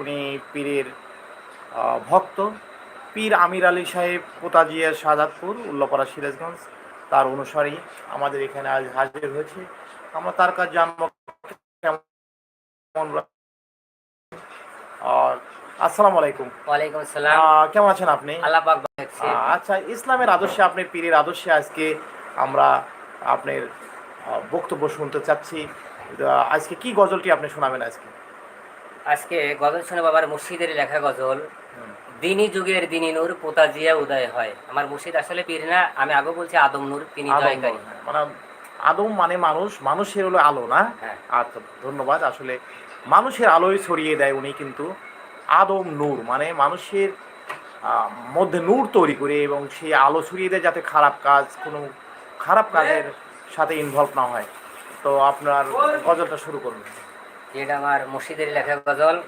উনি পীরের ভক্ত। পীর আমির আলী সাহেব পোতাজিয়া শাহজাদপুর উল্লাপাড়া সিরাজগঞ্জ। তার অনুসারী আমাদের এখানে আজ হাজির হয়েছে। আমরা তার কাছে জানব কেমন আসসালামু আলাইকুম। ওয়ালাইকুম আসসালাম। কেমন আছেন আপনি? আল্লাহ পাক আচ্ছা ইসলামের আদর্শে আপনি পীরের আদর্শে আজকে আমরা আপনার বক্তব্য শুনতে চাচ্ছি। আজকে কি গজলটি আপনি শোনাবেন আজকে? আজকে গজল শুনে বাবার মুর্শিদের লেখা গজল দিনী যুগের দিনী নূর পোতাজিয়া উদয় হয়। আমার মুর্শিদ আসলে পীর না আমি আগে বলছি আদম নূর তিনি জয়কারী। হ্যাঁ। মানে আদম মানে মানুষ মানুষের হলো আলো না? হ্যাঁ। আচ্ছা ধন্যবাদ। আসলে মানুষের আলোয় ছড়িয়ে দেয় উনি কিন্তু আদম নূর মানে মানুষের মধ্যে নূর তৈরি করে এবং সেই আলো ছড়িয়ে দেয় যাতে খারাপ কাজ কোনো খারাপ কাজের সাথে ইনভলভ না হয়। তো আপনার গজলটা শুরু করুন। এটা আমার মুর্শিদের লেখা গজল।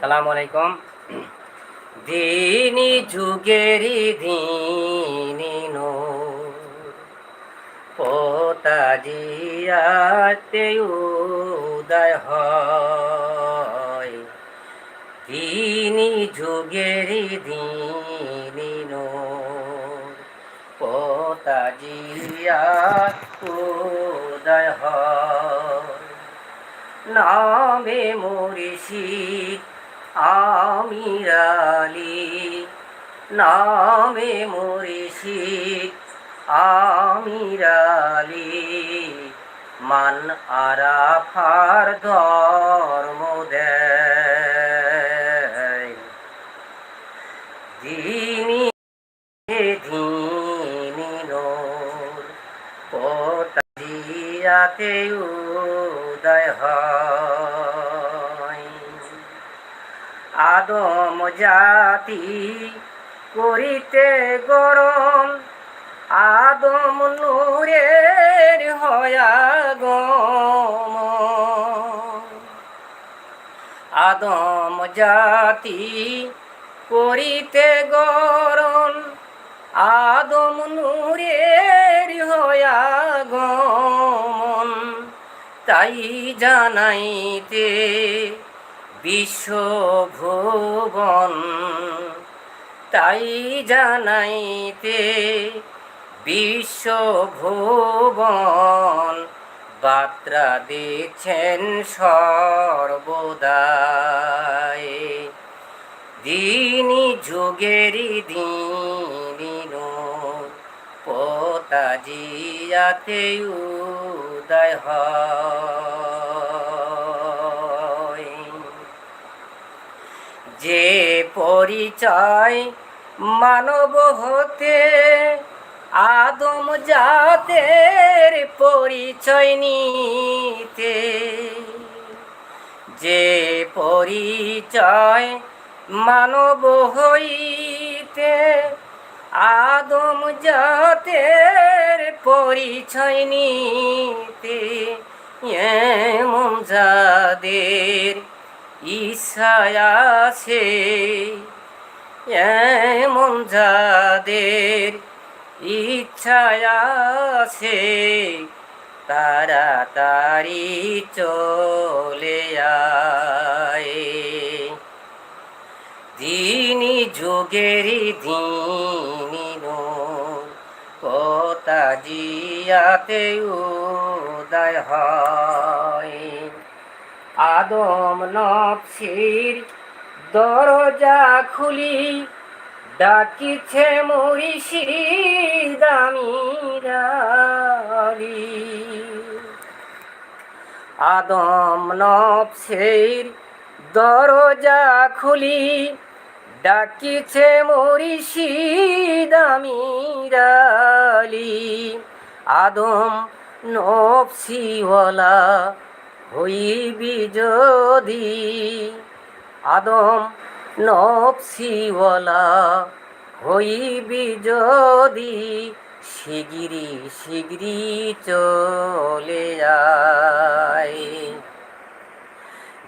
সালাম আলাইকুম। দিনী যুগেরই দিনী পোতাজিয়াতে উদয় হয়। দিনী যুগেরই দিনী পোতাজিয়া উদয় হয়। নামে মুর্শিদ আমিরালি। নামে মুর্শিদ আমিরালি। মান আরাফার ধর্ম দেয়। দিনী দিনী নোর পোতাজিয়াতে উদয় হয়। আদম জাতি করিতে গরম, আদম নূরের হয়া গম। আদম জাতি করিতে গরম, আদম নূরের হয়া গমন তাই জানাইতে বিশ্বভুবন। তাই জানাইতে বিশ্বভুবন বার্তা দিচ্ছেন সর্বদাই। দিনী যুগেরই দিনী পোতাজিয়াতে উদয় হয়। পরিচয় মানব হতে, আদম জাতের পরিচয় নিতে। যে পরিচয় মানব হইতে, আদম জাতের পরিচয় নিতে। এমন যাদের ইচ্ছায় আছে, এমন যাদের ইচ্ছায় আছে তাড়াতাড়ি চলে দিনী যুগেরই দিনী নূর পোতাজিয়াতে উদয় হয়। আদম নফসির দরজা খুলি, ডাকিছে মরিষি দামিরালি। আদম নফসের দরজা খুলি, ডাকিছে মরিষি দামিরালি। আদম নফসিওয়ালা হইবি যদি আদম নফসিওয়ালা হইবি যদি শিগিরি শিগিরি চলে যায়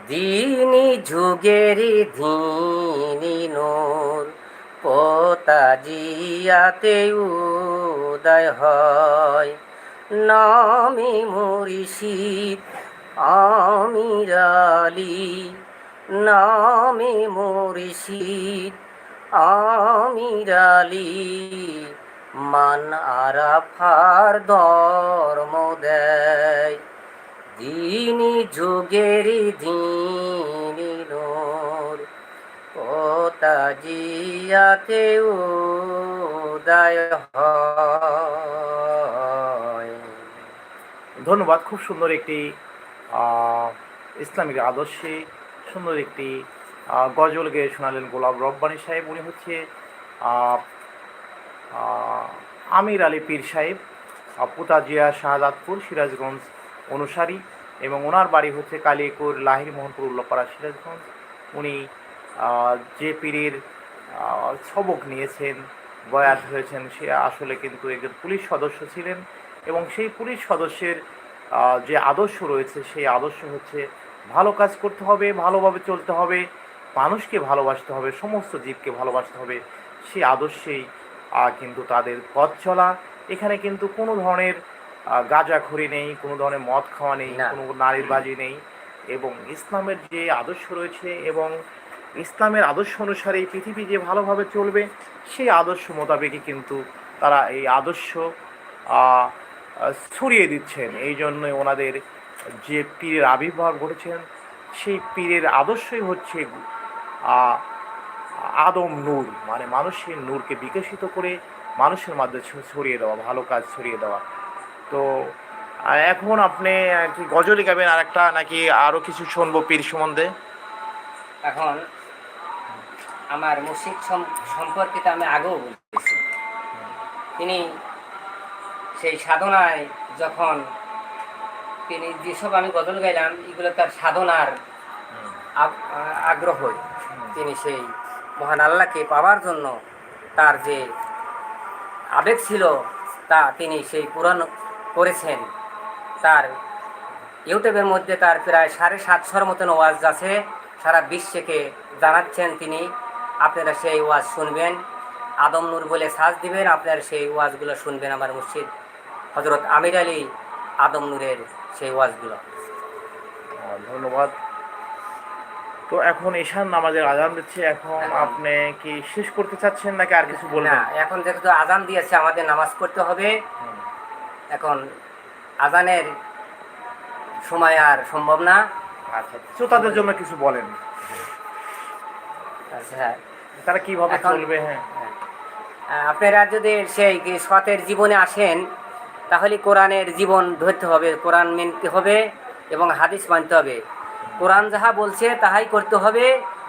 দিনী যুগের দিনী নূর, পোতাজিয়াতে উদয় হয়। নামে মুর্শিদ আমিরালি নামে মুর্শিদ। আমির আলী মান আরাফার ধর্ম দেয়। দিনী যুগের দিনী নূর কোতা জিয়াতে উদয় ধন্যবাদ, খুব সুন্দর একটি ইসলামিক আদর্শে সুন্দর একটি গজল গেয়ে শোনালেন গোলাপ রব্বানী সাহেব। উনি হচ্ছে আমির আলী পীর সাহেব পুতাজিয়া শাহজাদপুর সিরাজগঞ্জ অনুসারী এবং ওনার বাড়ি হচ্ছে কালিয়াকুর লাহির মোহনপুর উল্লাপাড়া সিরাজগঞ্জ। উনি যে পীরের সবক নিয়েছেন, বয়াত হয়েছেন, সে আসলে কিন্তু একজন পুলিশ সদস্য ছিলেন এবং সেই পুলিশ সদস্যের যে আদর্শ রয়েছে সেই আদর্শ হচ্ছে ভালো কাজ করতে হবে ভালোভাবে চলতে হবে মানুষকে ভালোবাসতে হবে সমস্ত জীবকে ভালোবাসতে হবে। সেই আদর্শেই কিন্তু তাদের পথ চলা। এখানে কিন্তু কোনো ধরনের গাঁজাখড়ি নেই কোনো ধরনের মদ খাওয়া নেই কোনো নারীর বাজি নেই এবং ইসলামের যে আদর্শ রয়েছে এবং ইসলামের আদর্শ অনুসারে এই পৃথিবী যে ভালোভাবে চলবে সেই আদর্শ মোতাবেকই কিন্তু তারা এই আদর্শ ছড়িয়ে দিচ্ছেন। এই জন্যই ওনাদের যে পীরের আবির্ভাব ঘটেছেন সেই পীরের আদর্শই হচ্ছে আদম নূর মানে মানুষের নূরকে বিকশিত করে মানুষের মাধ্যমে ছড়িয়ে দেওয়া, ভালো কাজ ছড়িয়ে দেওয়া। তো এখন আপনি কি গজলই গাবেন আর একটা নাকি আরও কিছু শুনব পীর সম্বন্ধে? এখন আমার মুর্শিদ সম- সম্পর্কিত আমি আগেও বলতেছি তিনি সেই সাধনায় যখন তিনি যেসব আমি গজল গাইলাম এগুলো তার সাধনার আগ- আ- আগ্রহই তিনি সেই মহান আল্লাহকে পাওয়ার জন্য তার যে আবেগ ছিল তা তিনি সেই পূরণ করেছেন। তার ইউটিউবের মধ্যে তার প্রায় সাড়ে সাতশোর মতন ওয়াজ আছে। সারা বিশ্বকে জানাচ্ছেন তিনি। আপনারা সেই ওয়াজ শুনবেন। আদম নূর বলে সাজ দিবেন আপনারা সেই ওয়াজগুলো শুনবেন আমার মুর্শিদ। হজরত আমির আলী আদম নূরের সেই ওয়াজগুলো। ধন্যবাদ। তো এখন ঈশান নামাজের আজান দিচ্ছে এখন এখন- আপনি কি শেষ করতে চাচ্ছেন নাকি আর কিছু বলবেন? না এখন যেহেতু আজান দিয়েছে আমাদের নামাজ পড়তে হবে। এখন আজানের সময় আর সম্ভব না। আচ্ছা শ্রোতাদের জন্য কিছু বলেন। আচ্ছা তারা কীভাবে চলবে হ্যাঁ। আহ, আপনারা যদি সেই সতের জীবনে আসেন তাহলে কোরআনের জীবন ধরতে হবে, কোরআন মেনতে হবে এবং হাদিস মানতে হবে। কোরআন যাহা বলছে তাহাই করতে হবে,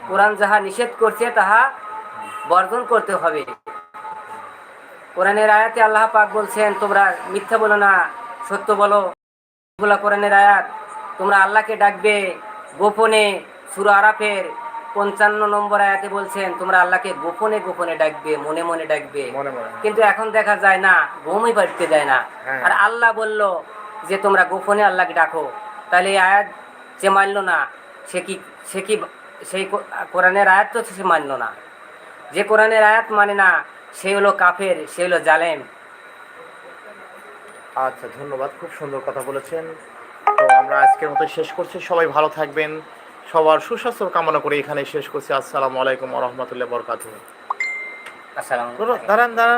কোরআন যাহা নিষেধ করছে তাহা বর্জন করতে হবে। কোরআনের আয়াতে আল্লাহ পাক বলছেন, তোমরা মিথ্যা বলো না, সত্য বলো। এগুলো কোরআনের আয়াত। তোমরা আল্লাহকে ডাকবে গোপনে সুরা আরাফের পঞ্চান্ন নম্বর আয়াতে বলছেন তোমরা আল্লাহকে গোপনে গোপনে ডাকবে মনে মনে ডাকবে। মনে কিন্তু এখন দেখা যায় না ঘুমই পাড়তে দেয় না। হ্যাঁ। আর আল্লাহ বলল যে তোমরা গোপনে আল্লাহকে ডাকো। তাহলে এই আয়াত যে মানলো না। সে কি সে কি সেই কোরআনের আয়াত তো সে মানলো না। যে কোরআনের আয়াত মানে না সে হলো কাফের সে হলো জালেম। আচ্ছা ধন্যবাদ খুব সুন্দর কথা বলেছেন। তো আমরা আজকের মতো শেষ করছি। সবাই ভালো থাকবেন। সবার সুস্বাস্থ্য কামনা করে এখানে শেষ করছি। আসসালামু আলাইকুম রহমতুল্লাহ বরকাত আসসালাম দাঁড়ান দাঁড়ান।